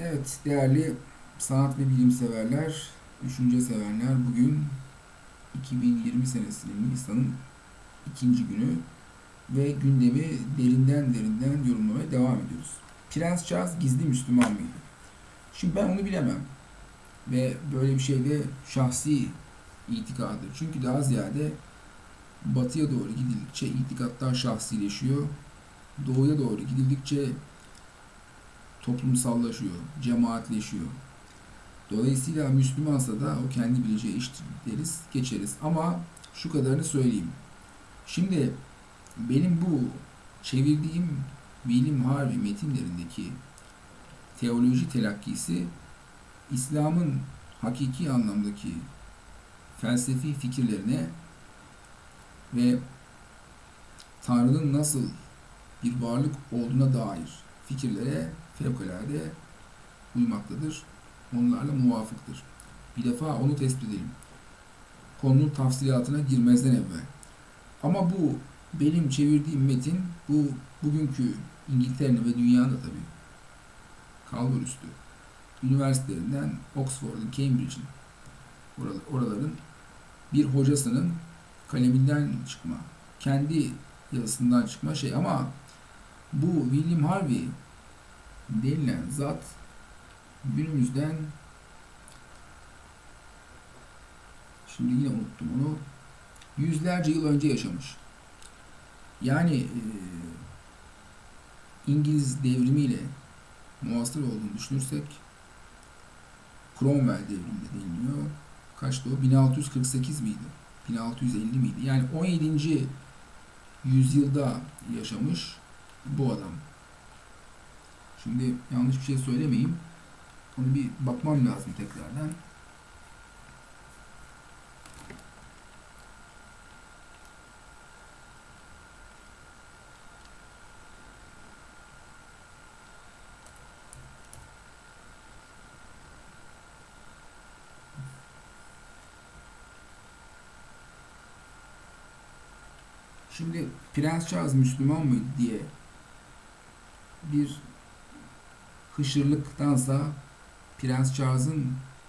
Evet değerli sanat ve bilim severler, düşünce severler bugün 2020 senesinin Nisan'ın ikinci günü ve gündemi derinden derinden yorumlamaya devam ediyoruz. Prens Charles gizli Müslüman mıydı? Şimdi ben onu bilemem. Ve böyle bir şey de şahsi itikadır. Çünkü daha ziyade batıya doğru gidildikçe itikatlar şahsileşiyor. Doğuya doğru gidildikçe toplumsallaşıyor, cemaatleşiyor. Dolayısıyla Müslümansa da o kendi bileceği iştir deriz, geçeriz. Ama şu kadarını söyleyeyim. Şimdi benim bu çevirdiğim bilim harbi metinlerindeki teoloji telakkisi İslam'ın hakiki anlamdaki felsefi fikirlerine ve Tanrı'nın nasıl bir varlık olduğuna dair fikirlere fevkalade uymaktadır. Onlarla muvafıktır. Bir defa onu tespit edelim. Konunun tafsilatına girmezden evvel. Ama bu benim çevirdiğim metin bu bugünkü İngiltere'nin ve dünyanın da tabii kalbur üstü üniversitelerinden Oxford'un, Cambridge'in oraların bir hocasının kaleminden çıkma, kendi yazısından çıkma şey ama bu William Harvey denilen zat günümüzden şimdi yine unuttum onu yüzlerce yıl önce yaşamış. Yani e, İngiliz devrimiyle muasır olduğunu düşünürsek Cromwell devriminde deniliyor. Kaçtı o? 1648 miydi? 1650 miydi? Yani 17. yüzyılda yaşamış bu adam. Şimdi yanlış bir şey söylemeyeyim. Onu bir bakmam lazım tekrardan. Şimdi Prens Charles Müslüman mıydı diye bir hışırlıktansa Prens Charles'ın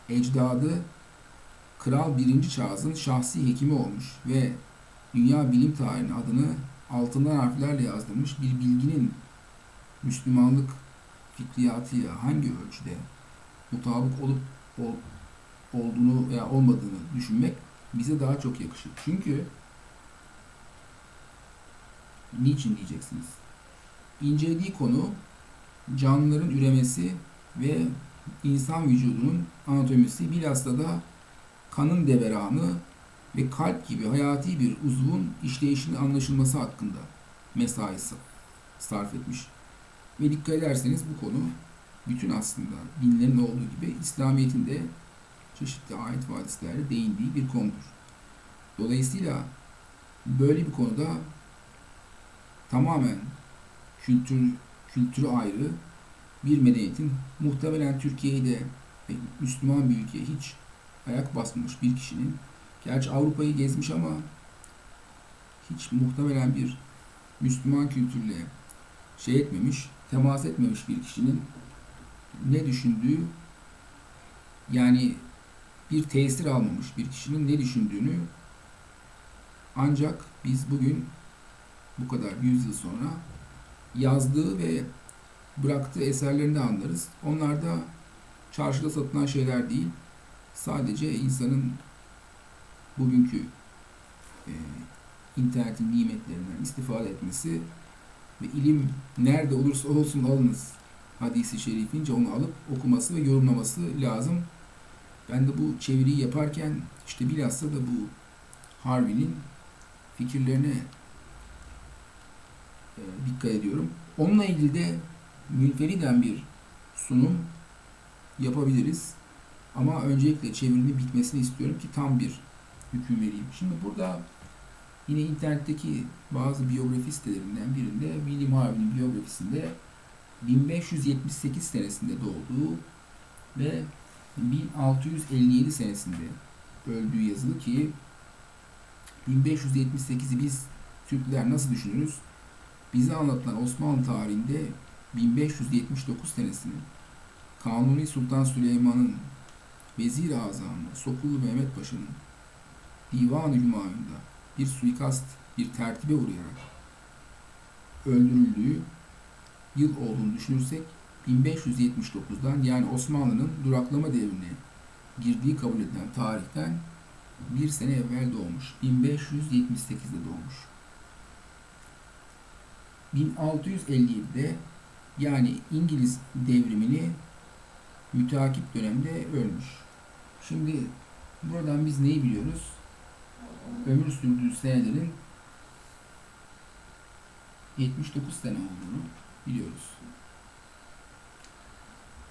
ecdadı Kral 1. Charles'ın şahsi hekimi olmuş ve dünya bilim tarihinin adını altından harflerle yazdırmış bir bilginin Müslümanlık fikriyatıyla hangi ölçüde mutabık olup ol, olduğunu veya olmadığını düşünmek bize daha çok yakışır. Çünkü niçin diyeceksiniz? İncelediği konu canlıların üremesi ve insan vücudunun anatomisi bilhassa da kanın deveranı ve kalp gibi hayati bir uzvun işleyişinin anlaşılması hakkında mesai sarf etmiş. Ve dikkat ederseniz bu konu bütün aslında dinlerin olduğu gibi İslamiyet'in de çeşitli ayet ve değindiği bir konudur. Dolayısıyla böyle bir konuda tamamen kültür kültürü ayrı bir medeniyetin muhtemelen Türkiye'de Müslüman bir ülkeye hiç ayak basmamış bir kişinin gerçi Avrupa'yı gezmiş ama hiç muhtemelen bir Müslüman kültürle şey etmemiş, temas etmemiş bir kişinin ne düşündüğü yani bir tesir almamış bir kişinin ne düşündüğünü ancak biz bugün bu kadar yüzyıl sonra yazdığı ve bıraktığı eserlerinde anlarız. Onlar da çarşıda satılan şeyler değil. Sadece insanın bugünkü e, internetin nimetlerinden istifade etmesi ve ilim nerede olursa olsun alınız hadisi şerifince onu alıp okuması ve yorumlaması lazım. Ben de bu çeviriyi yaparken işte bilhassa da bu Harvey'nin fikirlerine dikkat ediyorum. Onunla ilgili de münferiden bir sunum yapabiliriz. Ama öncelikle çevirinin bitmesini istiyorum ki tam bir hüküm vereyim. Şimdi burada yine internetteki bazı biyografi sitelerinden birinde William Harvey'nin biyografisinde 1578 senesinde doğduğu ve 1657 senesinde öldüğü yazılı ki 1578'i biz Türkler nasıl düşünürüz? Bize anlatılan Osmanlı tarihinde 1579 senesinin Kanuni Sultan Süleyman'ın Vezir-i Azamı Sokullu Mehmet Paşa'nın Divan-ı Hümayun'da bir suikast, bir tertibe uğrayarak öldürüldüğü yıl olduğunu düşünürsek 1579'dan yani Osmanlı'nın duraklama devrine girdiği kabul edilen tarihten bir sene evvel doğmuş. 1578'de doğmuş. 1657'de yani İngiliz devrimini müteakip dönemde ölmüş. Şimdi buradan biz neyi biliyoruz? Ömür sürdüğü senelerin 79 sene olduğunu biliyoruz.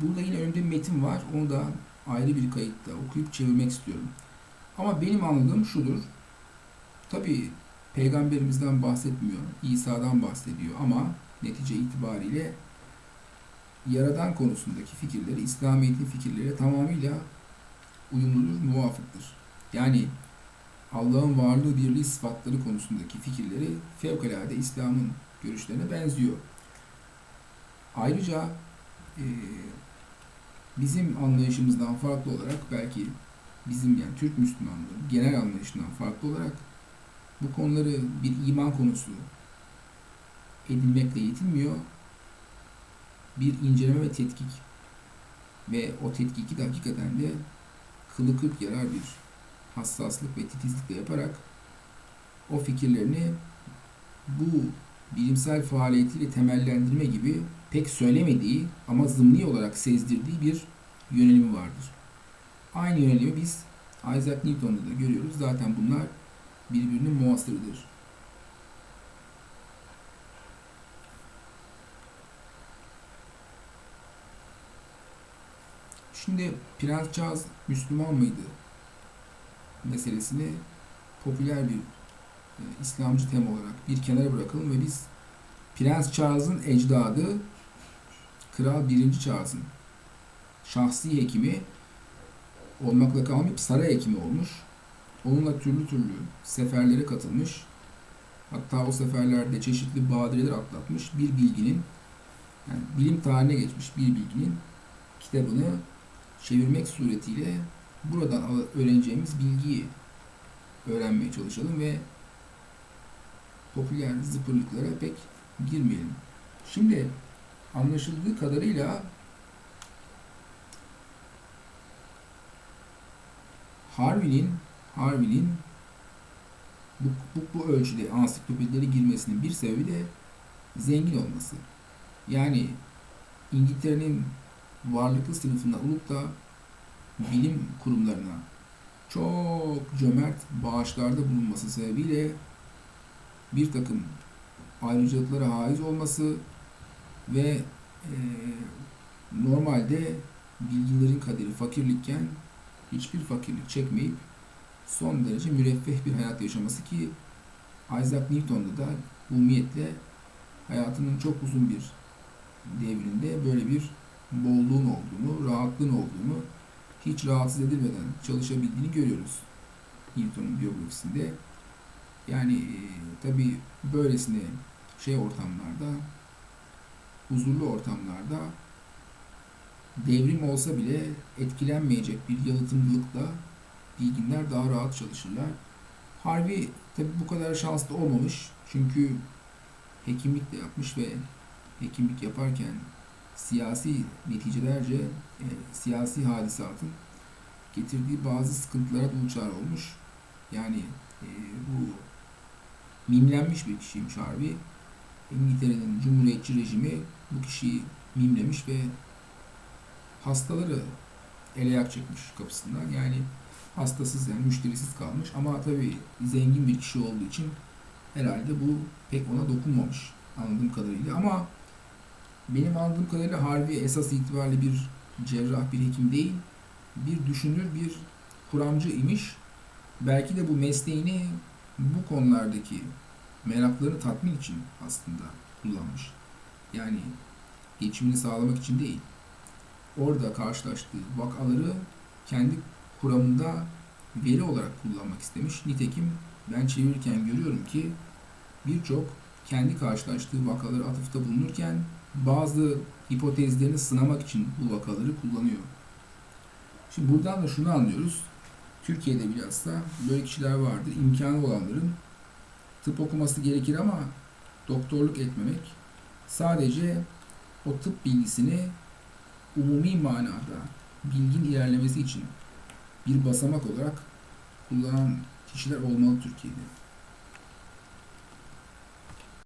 Burada yine önümde metin var. Onu da ayrı bir kayıtta okuyup çevirmek istiyorum. Ama benim anladığım şudur. Tabi peygamberimizden bahsetmiyor. İsa'dan bahsediyor ama netice itibariyle yaradan konusundaki fikirleri, İslamiyet'in fikirleri tamamıyla uyumludur, muvafıktır. Yani Allah'ın varlığı, birliği sıfatları konusundaki fikirleri fevkalade İslam'ın görüşlerine benziyor. Ayrıca e, bizim anlayışımızdan farklı olarak belki bizim yani Türk Müslümanları genel anlayışından farklı olarak bu konuları bir iman konusu edinmekle yetinmiyor. Bir inceleme ve tetkik ve o tetkiki de hakikaten de kılı kırk yarar bir hassaslık ve titizlikle yaparak o fikirlerini bu bilimsel faaliyetiyle temellendirme gibi pek söylemediği ama zımni olarak sezdirdiği bir yönelimi vardır. Aynı yönelimi biz Isaac Newton'da da görüyoruz. Zaten bunlar birbirinin muasırıdır. Şimdi Prens Charles Müslüman mıydı meselesini popüler bir e, İslamcı tema olarak bir kenara bırakalım ve biz Prens Charles'ın ecdadı Kral 1. Charles'ın şahsi hekimi olmakla kalmayıp saray hekimi olmuş. Onunla türlü türlü seferlere katılmış. Hatta o seferlerde çeşitli badireler atlatmış bir bilginin yani bilim tarihine geçmiş bir bilginin kitabını çevirmek suretiyle buradan öğreneceğimiz bilgiyi öğrenmeye çalışalım ve popüler zıpırlıklara pek girmeyelim. Şimdi anlaşıldığı kadarıyla Harvey'nin Harvey'nin bu, bu, bu ölçüde ansiklopedilere girmesinin bir sebebi de zengin olması. Yani İngiltere'nin varlıklı sınıfında olup da bilim kurumlarına çok cömert bağışlarda bulunması sebebiyle bir takım ayrıcalıklara haiz olması ve e, normalde bilgilerin kaderi fakirlikken hiçbir fakirlik çekmeyip son derece müreffeh bir hayat yaşaması ki Isaac Newton'da da umumiyetle hayatının çok uzun bir devrinde böyle bir bolluğun olduğunu, rahatlığın olduğunu hiç rahatsız edilmeden çalışabildiğini görüyoruz Newton'un biyografisinde. Yani e, tabi böylesine şey ortamlarda, huzurlu ortamlarda devrim olsa bile etkilenmeyecek bir yalıtımlılıkla bilginler daha rahat çalışırlar. Harvey tabi bu kadar şanslı olmamış. Çünkü hekimlik de yapmış ve hekimlik yaparken siyasi neticelerce e, siyasi hadisatın getirdiği bazı sıkıntılara duçar olmuş. Yani e, bu mimlenmiş bir kişiymiş Harvey. İngiltere'nin cumhuriyetçi rejimi bu kişiyi mimlemiş ve hastaları ele yak çekmiş kapısından. Yani hastasız yani müşterisiz kalmış ama tabii zengin bir kişi olduğu için herhalde bu pek ona dokunmamış anladığım kadarıyla ama benim anladığım kadarıyla Harvey esas itibariyle bir cerrah, bir hekim değil, bir düşünür, bir kuramcı imiş. Belki de bu mesleğini bu konulardaki meraklarını tatmin için aslında kullanmış. Yani geçimini sağlamak için değil. Orada karşılaştığı vakaları kendi kuramında veri olarak kullanmak istemiş. Nitekim ben çevirirken görüyorum ki birçok kendi karşılaştığı vakaları atıfta bulunurken bazı hipotezlerini sınamak için bu vakaları kullanıyor. Şimdi buradan da şunu anlıyoruz. Türkiye'de bilhassa böyle kişiler vardır. İmkanı olanların tıp okuması gerekir ama doktorluk etmemek sadece o tıp bilgisini umumi manada bilgin ilerlemesi için bir basamak olarak kullanan kişiler olmalı Türkiye'de.